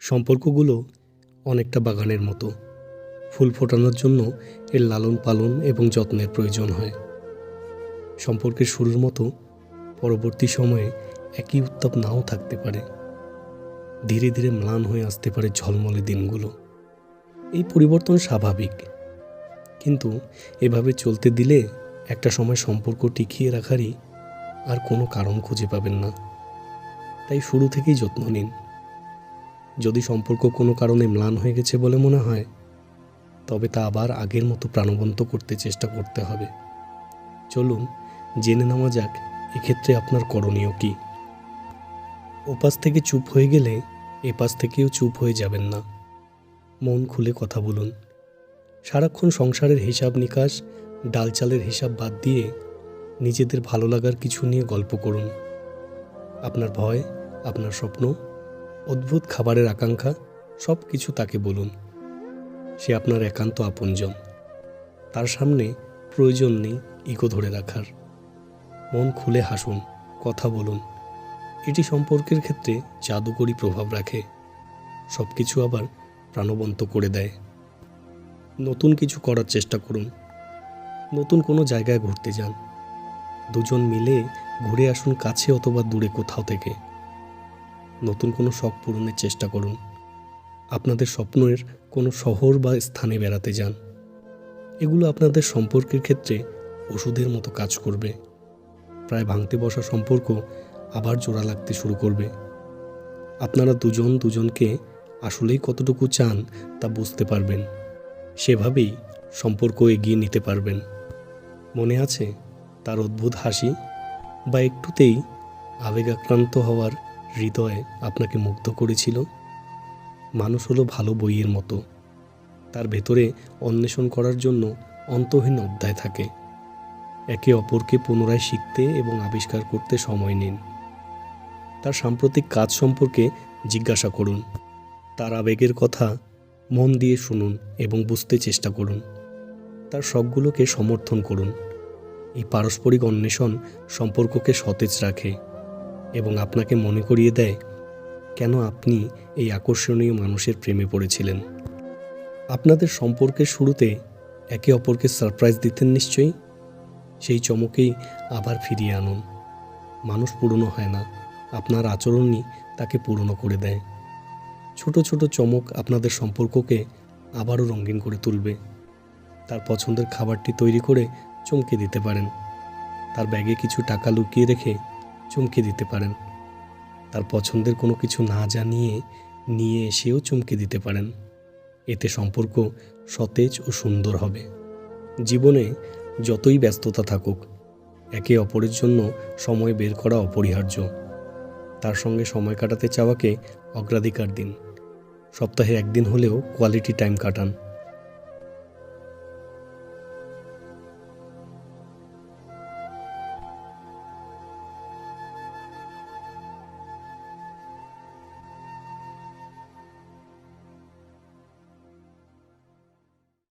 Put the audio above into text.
সম্পর্কগুলো অনেকটা বাগানের মতো। ফুল ফোটানোর জন্য এর লালন পালন এবং যত্নের প্রয়োজন হয়। সম্পর্কের শুরুর মতো পরবর্তী সময়ে একই উত্তাপ নাও থাকতে পারে। ধীরে ধীরে ম্লান হয়ে আসতে পারে ঝলমলে দিনগুলো। এই পরিবর্তন স্বাভাবিক। কিন্তু এভাবে চলতে দিলে একটা সময় সম্পর্ক টিকিয়ে রাখারই আর কোনো কারণ খুঁজে পাবেন না। তাই শুরু থেকেই যত্ন নিন। যদি সম্পর্ক কোনো কারণে ম্লান হয়ে গেছে বলে মনে হয়, তবে তা আবার আগের মতো প্রাণবন্ত করতে চেষ্টা করতে হবে। চলুন, জেনে নেওয়া যাক, এক্ষেত্রে আপনার করণীয় কি। ওপাশ থেকে চুপ হয়ে গেলে এপাশ থেকেও চুপ হয়ে যাবেন না। মন খুলে কথা বলুন। সারাক্ষণ সংসারের হিসাব নিকাশ ডাল চালের হিসাব বাদ দিয়ে নিজেদের ভালো লাগার কিছু নিয়ে গল্প করুন। আপনার ভয়, আপনার স্বপ্ন অদ্ভুত খাবারের আকাঙ্ক্ষা সব কিছু তাকে বলুন। সে আপনার একান্ত আপনজন। তার সামনে প্রয়োজন নেই ইগো ধরে রাখার। মন খুলে হাসুন, কথা বলুন। এটি সম্পর্কের ক্ষেত্রে জাদুকরী প্রভাব রাখে। সব কিছু আবার প্রাণবন্ত করে দেয়। নতুন কিছু করার চেষ্টা করুন। নতুন কোনো জায়গায় ঘুরতে যান। দুজন মিলে ঘুরে আসুন কাছে অথবা দূরে কোথাও থেকে। নতুন কোনো শখ পূরণের চেষ্টা করুন। আপনাদের স্বপ্নের কোনো শহর বা স্থানে বেড়াতে যান। এগুলো আপনাদের সম্পর্কের ক্ষেত্রে ওষুধের মতো কাজ করবে। প্রায় ভাঙতে বসা সম্পর্ক আবার জোড়া লাগতে শুরু করবে। আপনারা দুজন দুজনকে আসলেই কতটুকু চান তা বুঝতে পারবেন। সেভাবেই সম্পর্ক এগিয়ে নিতে পারবেন। মনে আছে তার অদ্ভুত হাসি? বা একটুতেই আবেগাক্রান্ত হওয়ার হৃদয় আপনাকে মুগ্ধ করেছিল। মানুষ হলো ভালো বইয়ের মতো। তার ভেতরে অন্বেষণ করার জন্য অন্তহীন অধ্যায় থাকে। একে অপরকে পুনরায় শিখতে এবং আবিষ্কার করতে সময় নিন। তার সাম্প্রতিক কাজ সম্পর্কে জিজ্ঞাসা করুন। তার আবেগের কথা মন দিয়ে শুনুন এবং বুঝতে চেষ্টা করুন। তার শখগুলোকে সমর্থন করুন। এই পারস্পরিক অন্বেষণ সম্পর্ককে সতেজ রাখে। এবং আপনাকে মনে করিয়ে দেয়, কেন আপনি এই আকর্ষণীয় মানুষের প্রেমে পড়েছিলেন। আপনাদের সম্পর্কের শুরুতে একে অপরকে সারপ্রাইজ দিতেন নিশ্চয়ই, সেই চমকেই আবার ফিরিয়ে আনুন। মানুষ পুরনো হয় না, আপনার আচরণই তাকে পুরনো করে দেয়। ছোট ছোট চমক আপনাদের সম্পর্ককে আবারও রঙিন করে তুলবে। তার পছন্দের খাবারটি তৈরি করে চমকে দিতে পারেন। তার ব্যাগে কিছু টাকা লুকিয়ে রেখে চমকে দিতে পারেন। তার পছন্দের কোনো কিছু না জানিয়ে নিয়ে এসেও চমকে দিতে পারেন। এতে সম্পর্ক সতেজ ও সুন্দর হবে। জীবনে যতই ব্যস্ততা থাকুক, একে অপরের জন্য সময় বের করা অপরিহার্য। তার সঙ্গে সময় কাটাতে চাওয়াকে অগ্রাধিকার দিন। সপ্তাহে একদিন হলেও কোয়ালিটি টাইম কাটান।